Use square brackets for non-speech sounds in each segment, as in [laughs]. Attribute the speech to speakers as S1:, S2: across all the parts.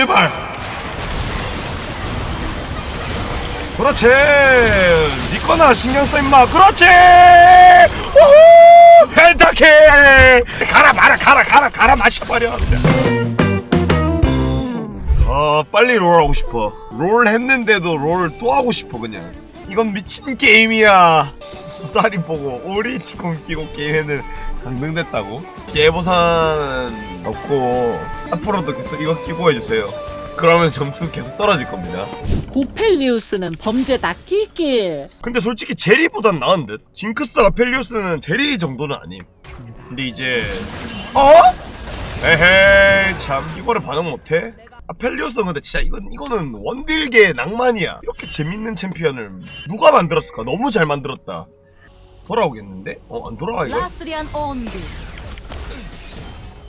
S1: 제발. 그렇지. 니꺼나 신경 써 임마. 그렇지. 우후. 펜타킬 가라 마라 가라 가라 가라 마셔버려. 아 빨리 롤 하고 싶어. 롤 했는데도 롤 또 하고 싶어 그냥. 이건 미친 게임이야. [laughs] 수다리 보고 오리티콘 끼고 게임에는 강등됐다고? 예보산 없고 앞으로도 계속 이거 끼고 해 주세요. 그러면 점수 계속 떨어질 겁니다.
S2: 고펠리우스는 범죄다 끼끼
S1: 근데 솔직히 제리보단 나은 듯? 징크스 아펠리우스는 제리 정도는 아님. 근데 이제 어? 에헤이 참 이거를 반응 못해? 아 펠리우스는 근데 진짜 이건 이거는 원딜계의 낭만이야. 이렇게 재밌는 챔피언을 누가 만들었을까? 너무 잘 만들었다 돌아오겠는데? 어 안 돌아와 이거?
S3: 라스리안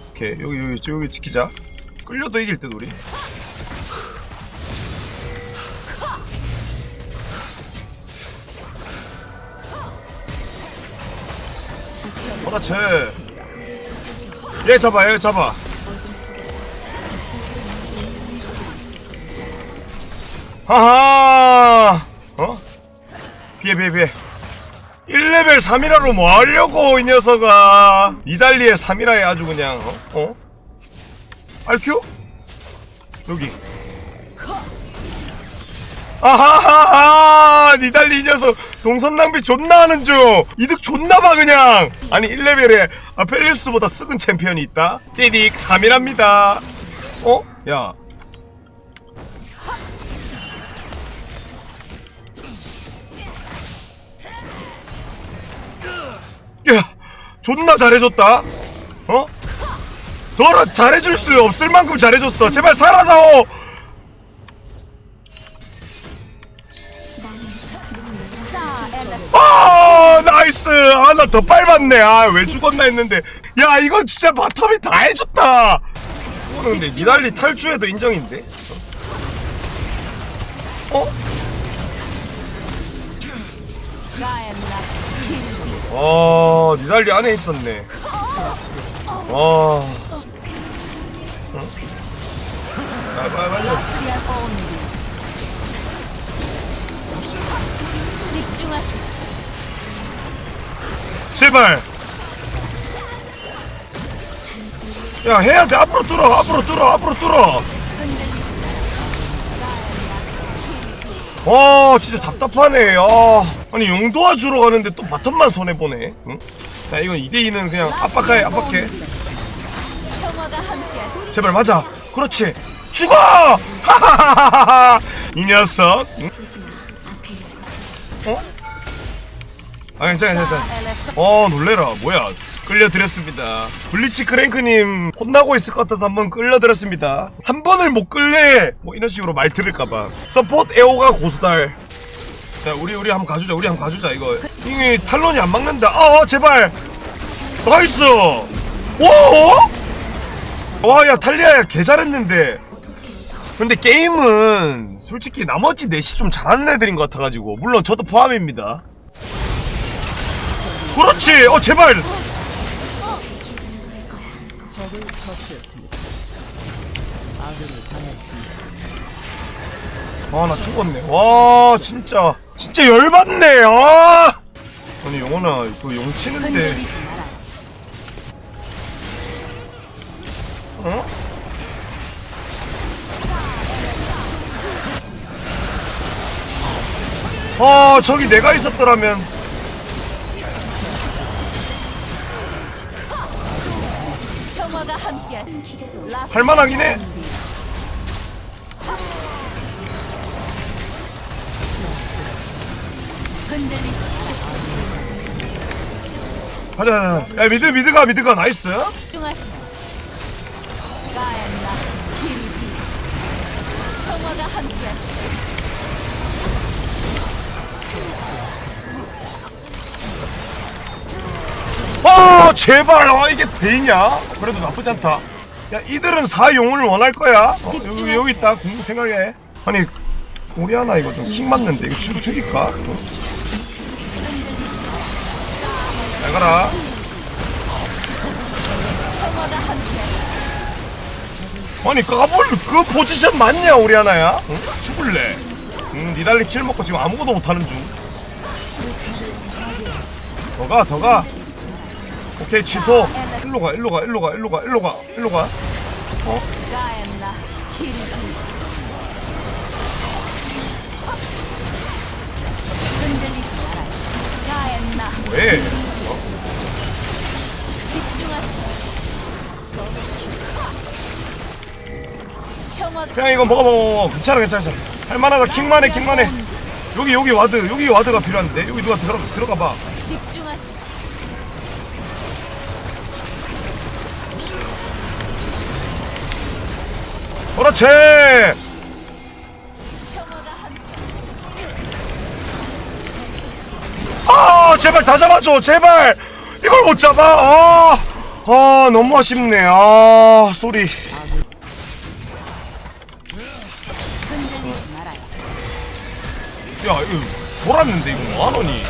S1: 오케이 여기 여기 여기 지키자. 끌려도 이길 듯 우리. 그렇지 얘 잡아 얘 잡아. 하하! 어? 피해 피해 피해 1레벨 3이라로 뭐 하려고 이 녀석아 이달리의 3이라에 아주 그냥 어? 어? RQ? 여기 아하하하 니달리 이 녀석 동선 낭비 존나 하는 중 이득 존나 봐 그냥 아니 1레벨에 아펠리우스보다 썩은 챔피언이 있다 띠딕 3이랍니다 어? 야 야, 존나 잘해줬다. 어? 너라 잘해줄 수 없을 만큼 잘해줬어. 제발 살아나오. 아, 나이스. 아, 나 더 빨봤네. 아, 왜 죽었나 했는데. 야, 이건 진짜 바텀이 다 해줬다. 근데 니달리 탈주해도 인정인데. 어? 어, 니달리 안에 있었네. 와. 제발. 야 해야 돼 앞으로 뚫어 앞으로 뚫어 앞으로 뚫어. 와 진짜 답답하네. 아 아니 용 도와주러 가는데 또 바텀만 손해 보네. 응? 야 이건 2대 2는 그냥 압박해 압박해. 제발 맞아. 그렇지. 죽어. 하하하하하. [laughs] 이 녀석. 응? 어? 아 괜찮아 괜찮아. 어 놀래라 뭐야 끌려드렸습니다 블리치 크랭크님 혼나고 있을 것 같아서 한번 끌려드렸습니다 한 번을 못 끌래 뭐 이런 식으로 말 들을까봐 서포트 에오가 고수달 자 우리 우리 한번 가주자. 우리 한번 가주자 이거. 이게 탈론이 안 막는다. 어 제발. 나이스. 오! 와야 탈리아야 개 잘했는데. 근데 게임은 솔직히 나머지 넷이 좀 잘하는 애들인 것 같아가지고. 물론 저도 포함입니다. 그렇지. 어 제발. 아 나 죽었네. 와 진짜. 진짜 열받네. 아! 아니 영원아 또용 치는데.
S3: 흔들리지 마라
S1: 어? 아 저기 내가 있었더라면. 할만하긴 해 가자 가자. 야 미드 미드가 미드가 나이스
S3: 집중하시 가엔나 키리디 평화가 함께
S1: 아 제발 아 이게 되냐? 그래도 나쁘지 않다. 야 이들은 사용을 원할 거야. 어, 여기 여기 있다. 궁 생각해. 아니 우리 하나 이거 좀킥 맞는데 이거 죽 죽일까? 어? 잘 가라. 아니 까불 그 포지션 맞냐 우리 하나야? 응? 죽을래 응 니달리 킬 먹고 지금 아무것도 못하는 중 더가 더가 오케이 취소 일로 가 일로 가 일로 가 일로 가 일로 가 일로 가
S3: 가엔나
S1: 왜? 그냥 이거 먹어 먹어 먹어 괜찮아 괜찮아 괜찮아. 할만하다 킹만해 킹만해. 여기 여기 와드 여기 와드가 필요한데. 여기 누가 들어 들어가 봐.
S3: 집중하세요
S1: 그렇지!
S3: 평화가 함께
S1: 아 제발 다 잡아줘 제발! 이걸 못 잡아? 아, 아 너무 아쉽네. 아 쏘리 돌았는데 이거 뭐하노니?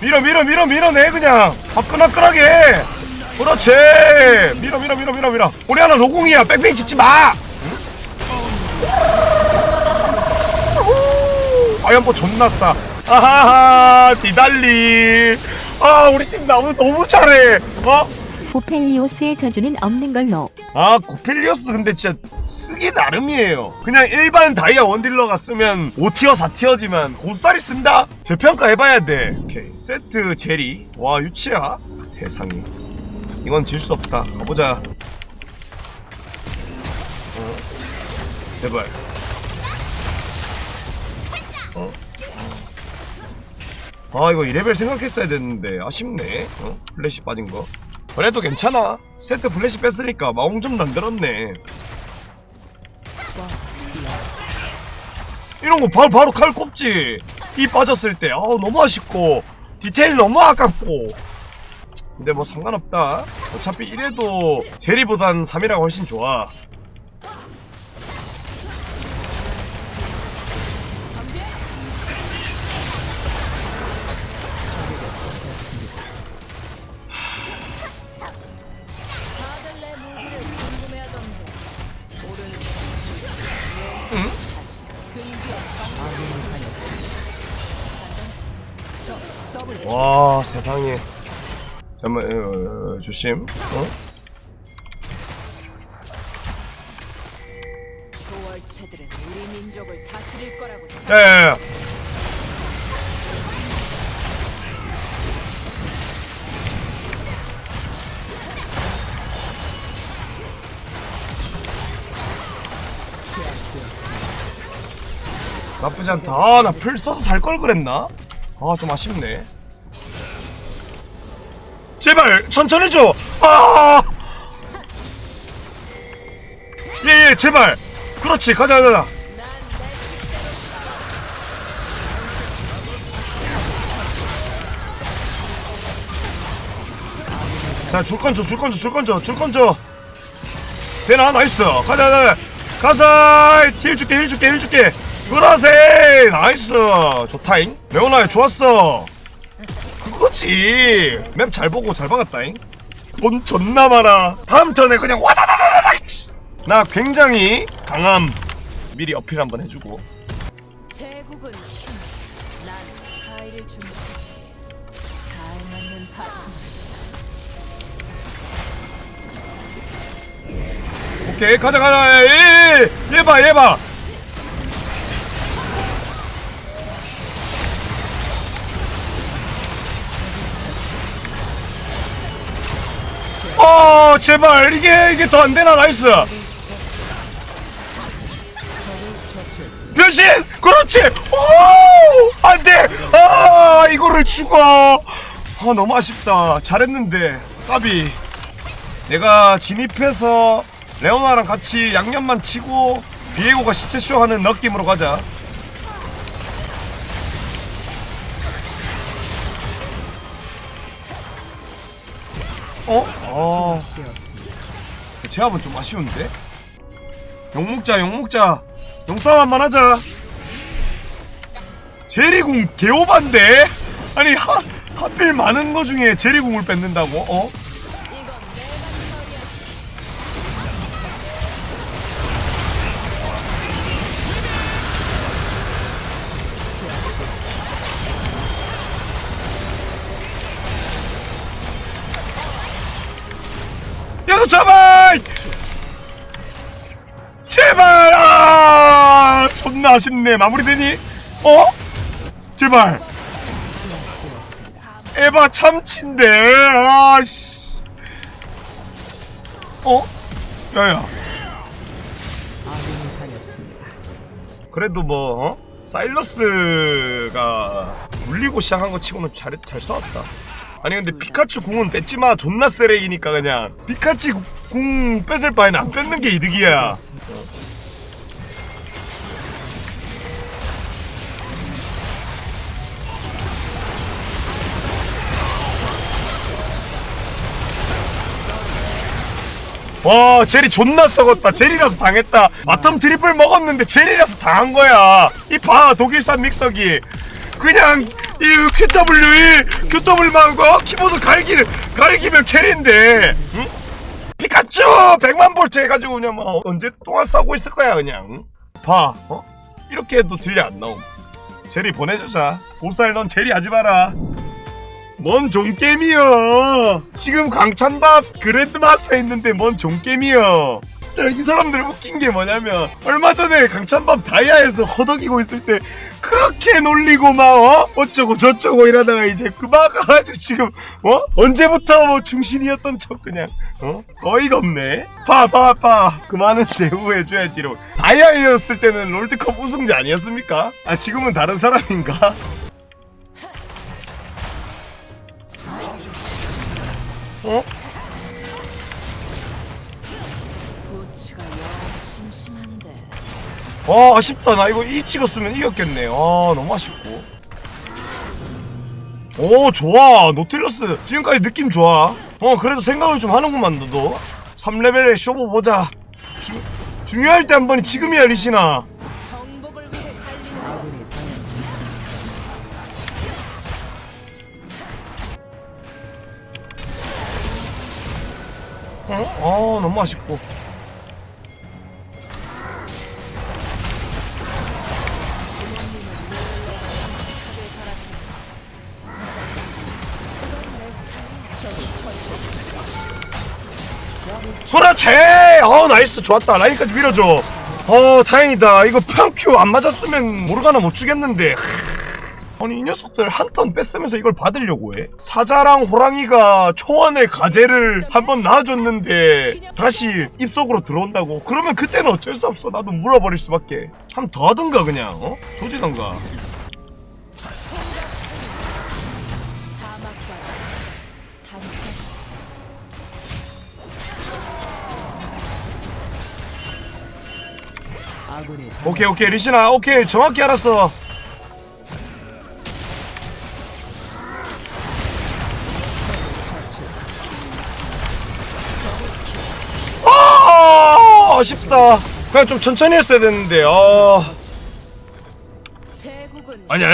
S1: 밀어 밀어 밀어 밀어내 그냥. 화끈화끈하게. 그렇지. 밀어 밀어 밀어 밀어 밀어. 우리 하나 노공이야. 뺑뺑이 찍지 마. 아연보 존나 싸. 아하하 디달리. 아 우리 팀 너무 너무 잘해. 어?
S4: 보펠리오스의 저주는 없는 걸로.
S1: 아 고펠리오스 근데 진짜 쓰기 나름이에요 그냥 일반 다이아 원딜러가 쓰면 5티어 4티어지만 고스타리 쓴다? 재평가 해봐야 돼 오케이 세트 제리 와 유치야 세상에 이건 질 수 없다 가보자 어. 제발 어? 아 이거 2레벨 생각했어야 됐는데 아쉽네 어? 플래시 빠진 거 그래도 괜찮아. 세트 플래시 뺐으니까 마공 좀 만들었네. 이런 거 바로 바로 칼 꼽지. 이 빠졌을 때 아우 너무 아쉽고. 디테일 너무 아깝고. 근데 뭐 상관없다. 어차피 이래도 제리보단 3이라가 훨씬 좋아 와 세상에 잠깐만 어, 어, 조심 어?
S3: 다스릴 거라고
S1: 야야야 나쁘지 않다 아 나풀 써서 살 걸 그랬나? 아 좀 아쉽네 제발 천천히 줘! 아! 예예 제발 그렇지 가자 가자 자, 줄건 줘, 줄건 줘, 줄건 줘, 줄건 줘. 되나? 나이스. 가자, 가자. 가자! 힐 줄게, 힐 줄게, 힐 줄게. 그러세! 나이스. 좋다잉. 레오나야, 좋았어. 그거지. 맵 잘 보고 잘 박았다잉. 돈 존나 많아. 다음 턴에 그냥 와다다다다다! 나 굉장히 강함. 미리 어필 한번 해주고.
S3: 제국은 힘. 난 사이를 준비. 잘 맞는 파트.
S1: 오케이, 가자, 가자. 예, 예, 예. 얘 봐, 얘 봐. 어 제발. 이게 이게 더 안 되나 나이스. 변신! 그렇지! 오 안돼! 아 이거를 죽어 아 너무 아쉽다. 잘했는데 까비. 내가 진입해서 레오나랑 같이 양념만 치고 비에고가 시체 쇼 하는 느낌으로 가자 어? 어. 제압은 좀 아쉬운데? 용먹자 용먹자 용싸움 한번 하자 제리궁 개오반데? 아니 하, 하필 많은 거 중에 제리궁을 뺏는다고? 어? 야, 너 잡아! 제발! 아! 존나 아쉽네. 마무리되니? 어? 제발! 에바 참치인데, 아씨. 어? 야야. 그래도 뭐, 어? 사일러스가 물리고 시작한 거 치고는 잘, 잘 싸웠다. 아니 근데 피카츄 궁은 뺏지마. 존나 쓰레기니까 그냥. 피카츄 구- 궁 뺏을 바에는 안 뺏는 게 이득이야. 와 제리 존나 썩었다. 제리라서 당했다. 마텀 트리플 먹었는데 제리라서 당한 거야. 이 봐 독일산 믹서기. 그냥 이 QWE QW만 거 키보드 갈기는 갈기면 캐리인데. 응? 피카츄! 100만 볼트 해가지고 그냥 뭐 언제 동안 싸고 있을 거야 그냥. 봐 어? 이렇게 해도 딜이 안 나옴. 제리 보내주자. 보살 넌 제리 하지 마라 뭔 종게임이여 지금 강찬밥 그랜드마스터 있는데 뭔 종게임이여 진짜 이 사람들 웃긴 게 뭐냐면 얼마 전에 강찬밥 다이아에서 허덕이고 있을 때 그렇게 놀리고 막 어? 어쩌고 저쩌고 이러다가 이제 그만 가가지고 지금 어? 언제부터 뭐 중신이었던 척 그냥 어? 어이가 없네 봐봐봐 그만은 대우해줘야지 이러고 다이아였을 때는 롤드컵 우승자 아니었습니까? 아 지금은 다른 사람인가? 어? 와 아쉽다. 나 이거 이 찍었으면 이겼겠네. 아 너무 아쉽고. 오 좋아. 노틸러스. 지금까지 느낌 좋아. 어 그래도 생각을 좀 하는구만 너도. 3레벨의 쇼부 보자. 주, 중요할 때 한 번이 지금이야 리시나 어? 아 너무 아쉽고. 그렇지! 어 나이스. 좋았다. 라인까지 밀어줘. 어 다행이다. 이거 평큐 안 맞았으면 모르가나 못 주겠는데 아니 이 녀석들 한 턴 뺐으면서 이걸 받으려고 해. 사자랑 호랑이가 초원의 가재를 한 번 놔줬는데 다시 입속으로 들어온다고? 그러면 그때는 어쩔 수 없어. 나도 물어버릴 수밖에. 한번더 하든가 그냥 어? 조지던가. 오케이 오케이 리시나 오케이 정확히 알았어 그냥 좀 천천히 했어야 됐는데 아
S3: 제국은
S1: 아니야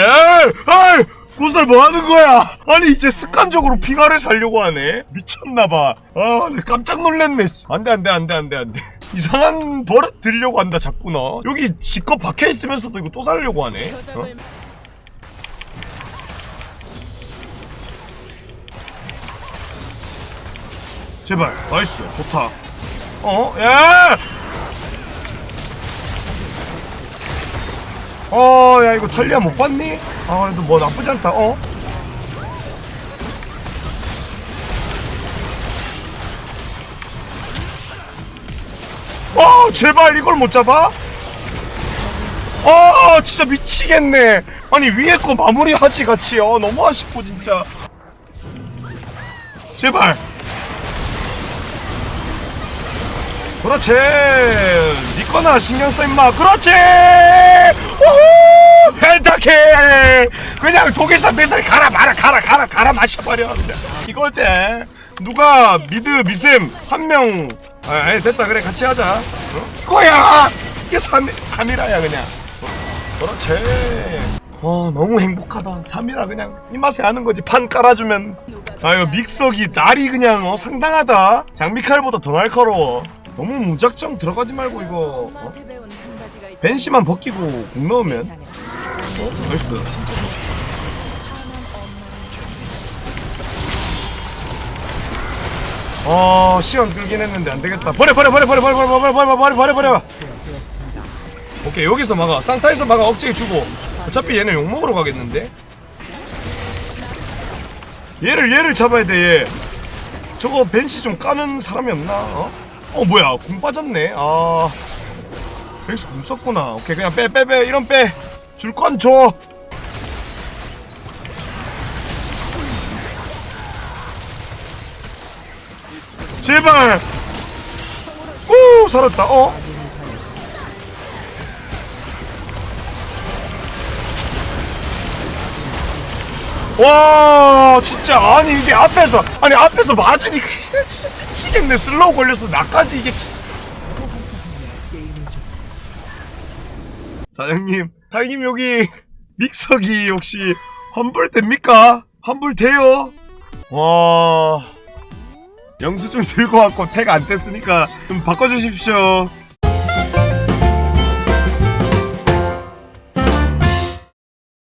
S1: 아이 고살 뭐 하는 거야 아니 이제 습관적으로 피가를 살려고 하네 미쳤나봐 아 깜짝 놀랐네 씨. 안돼 안돼 안돼 안돼 안돼 이상한 버릇 들려고 한다 자꾸 너 여기 지껏 박혀있으면서도 이거 또 살려고 하네 어? 제발 나이스 좋다 어? 야! 어, 야, 이거 탈리아 못 봤니? 아, 그래도 뭐 나쁘지 않다, 어? 어, 제발 이걸 못 잡아? 어, 진짜 미치겠네. 아니, 위에 거 마무리하지, 같이. 어, 너무 아쉽고, 진짜. 제발. 그렇지. 니꺼나 신경 써 임마. 그렇지. 우후. 펜타킬 그냥 독일산 뱃살 가라 마라 가라 가라 가라 마셔버려 이거지 누가 미드 미셈 한명 아, 됐다. 그래 같이 하자. 어? 이거야! 이게 3, 삼이라야 그냥. 어? 그렇지. 어 너무 행복하다. 3이라 그냥 이 맛에 하는 거지. 판 깔아주면. 아유 믹서기 날이 그냥 어, 상당하다. 장미칼보다 더 날카로워 너무 무작정 들어가지 말고 이거 어? 벤시만 벗기고 공 넣으면. 어? 나이스. 아 시간 끌긴 했는데 안 되겠다. 버려 버려 버려 버려 버려 버려 버려 버려 버려 버려. 버려 오케이 여기서 막아. 쌍타에서 막아. 억제기 주고. 어차피 얘는 욕 먹으러 가겠는데? 얘를 얘를 잡아야 돼얘. 저거 벤시 좀 까는 사람이었나 어? 어 뭐야. 공 빠졌네. 아. 벤시 공 썼구나. 오케이 그냥 빼빼 빼. 이런 빼 줄 건 줘. 제발. 오 살았다. 어 와 진짜 아니 이게 앞에서 아니 앞에서 맞으니 미치겠네 슬로우 걸려서 나까지 이게 치- 사장님 사장님 여기 믹서기 혹시 환불됩니까? 환불돼요? 와 영수 좀 들고 왔고 택 안 뗐으니까 좀 바꿔주십시오